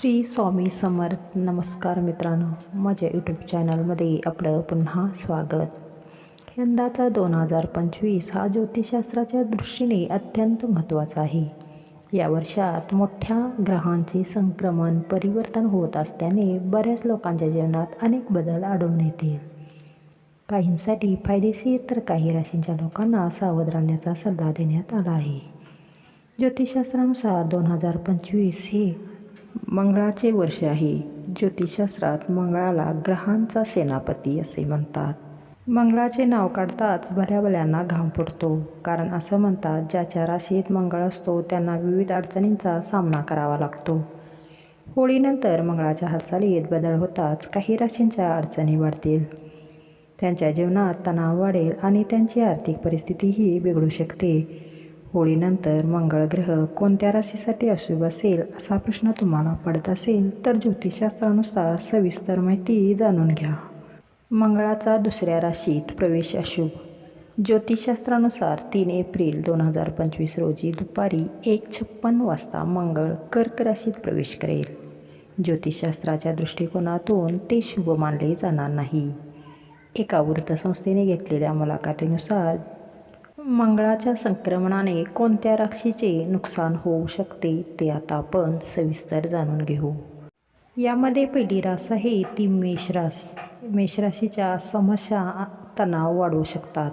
श्री स्वामी समर्थ नमस्कार मित्रांनो. माझ्या यूट्यूब चॅनलमध्ये आपलं पुन्हा स्वागत. यंदाचा दोन हजार पंचवीस हा ज्योतिषशास्त्राच्या दृष्टीने अत्यंत महत्त्वाचा आहे. या वर्षात मोठ्या ग्रहांचे संक्रमण परिवर्तन होत असल्याने बऱ्याच लोकांच्या जीवनात अनेक बदल आढळून येतील. काहींसाठी फायदेशीर तर काही राशींच्या लोकांना सावध राहण्याचा सल्ला देण्यात आला आहे. ज्योतिषशास्त्रानुसार दोन हजार पंचवीस हे मंगळाचे वर्ष आहे. ज्योतिषशास्त्रात मंगळाला ग्रहांचा सेनापती असे म्हणतात. मंगळाचे नाव काढताच भल्याभल्यांना घाम फुटतो कारण असं म्हणतात ज्याच्या राशीत मंगळ असतो त्यांना विविध अडचणींचा सामना करावा लागतो. होळीनंतर मंगळाच्या हालचालीत बदल होताच काही राशींच्या अडचणी वाढतील. त्यांच्या जीवनात तणाव वाढेल आणि त्यांची आर्थिक परिस्थितीही बिघडू शकते. होळीनंतर मंगळग्रह कोणत्या राशीसाठी अशुभ असेल असा प्रश्न तुम्हाला पडत असेल तर ज्योतिषशास्त्रानुसार सविस्तर माहिती जाणून घ्या. मंगळाचा दुसऱ्या राशीत प्रवेश अशुभ. ज्योतिषशास्त्रानुसार तीन एप्रिल दोन हजार पंचवीस रोजी दुपारी एक छप्पन वाजता मंगळ कर्क राशीत प्रवेश करेल. ज्योतिषशास्त्राच्या दृष्टिकोनातून ते शुभ मानले जाणार नाही. एका वृत्तसंस्थेने घेतलेल्या मुलाखतीनुसार मंगळाच्या संक्रमणाने कोणत्या राशीचे नुकसान होऊ शकते ते आता आपण सविस्तर जाणून घेऊ. यामध्ये पहिली रास आहे ती मेषरास मेषराशीच्या समस्या तणाव वाढवू शकतात.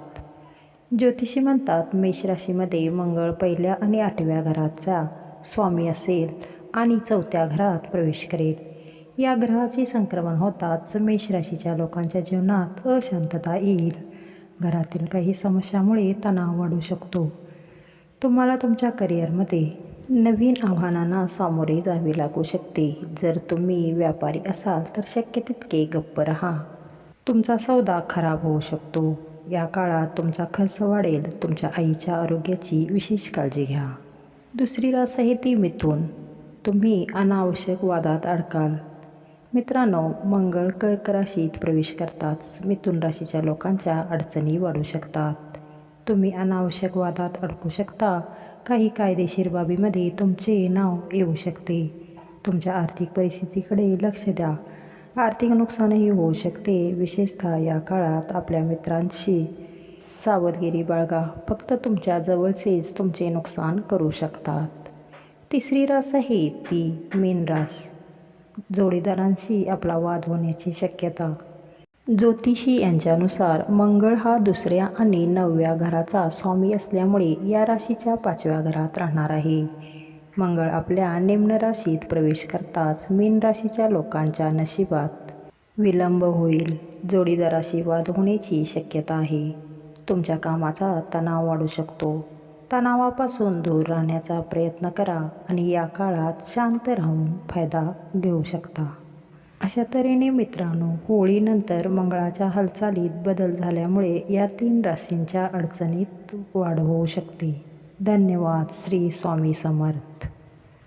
ज्योतिषी म्हणतात मेषराशीमध्ये मंगळ पहिल्या आणि आठव्या घराचा स्वामी असेल आणि चौथ्या घरात प्रवेश करेल. या ग्रहाचे संक्रमण होताच मेष राशीच्या लोकांच्या जीवनात अशांतता येईल. घरातील काही समस्यामुळे तणाव वाढू शकतो. तुम्हाला तुमच्या करिअरमध्ये नवीन आव्हानांना सामोरे जावे लागू शकते. जर तुम्ही व्यापारी असाल तर शक्य तितके गप्प राहा. तुमचा सौदा खराब होऊ शकतो. या काळात तुमचा खर्च वाढेल. तुमच्या आईच्या आरोग्याची विशेष काळजी घ्या. दुसरी रास आहे ती मिथून. तुम्ही अनावश्यक वादात अडकाल. मित्रांनो मंगळ कर्क राशीत प्रवेश करताच मिथुन राशीच्या लोकांच्या अडचणी वाढू शकतात. तुम्ही अनावश्यक वादात अडकू शकता. काही कायदेशीर बाबीमध्ये तुमचे नाव येऊ शकते. तुमच्या आर्थिक परिस्थितीकडे लक्ष द्या. आर्थिक नुकसानही होऊ शकते. विशेषतः या काळात आपल्या मित्रांशी सावधगिरी बाळगा. फक्त तुमच्या जवळचेच तुमचे नुकसान करू शकतात. तिसरी रास आहे ती मीन रास. जोडीदारांशी आपला वाद होण्याची शक्यता. ज्योतिषी यांच्यानुसार मंगळ हा दुसऱ्या आणि नवव्या घराचा स्वामी असल्यामुळे या राशीच्या पाचव्या घरात राहणार आहे. मंगळ आपल्या निम्न राशीत प्रवेश करताच मीन राशीच्या लोकांच्या नशिबात विलंब होईल. जोडीदाराशी वाद होण्याची शक्यता आहे. तुमच्या कामाचा तणाव वाढू शकतो. तणावापासून दूर राहण्याचा प्रयत्न करा आणि या काळात शांत राहून फायदा घेऊ शकता. अशा तऱ्हेने मित्रांनो होळीनंतर मंगळाच्या हालचालीत बदल झाल्यामुळे या तीन राशींच्या अडचणीत वाढ होऊ शकते. धन्यवाद. श्री स्वामी समर्थ.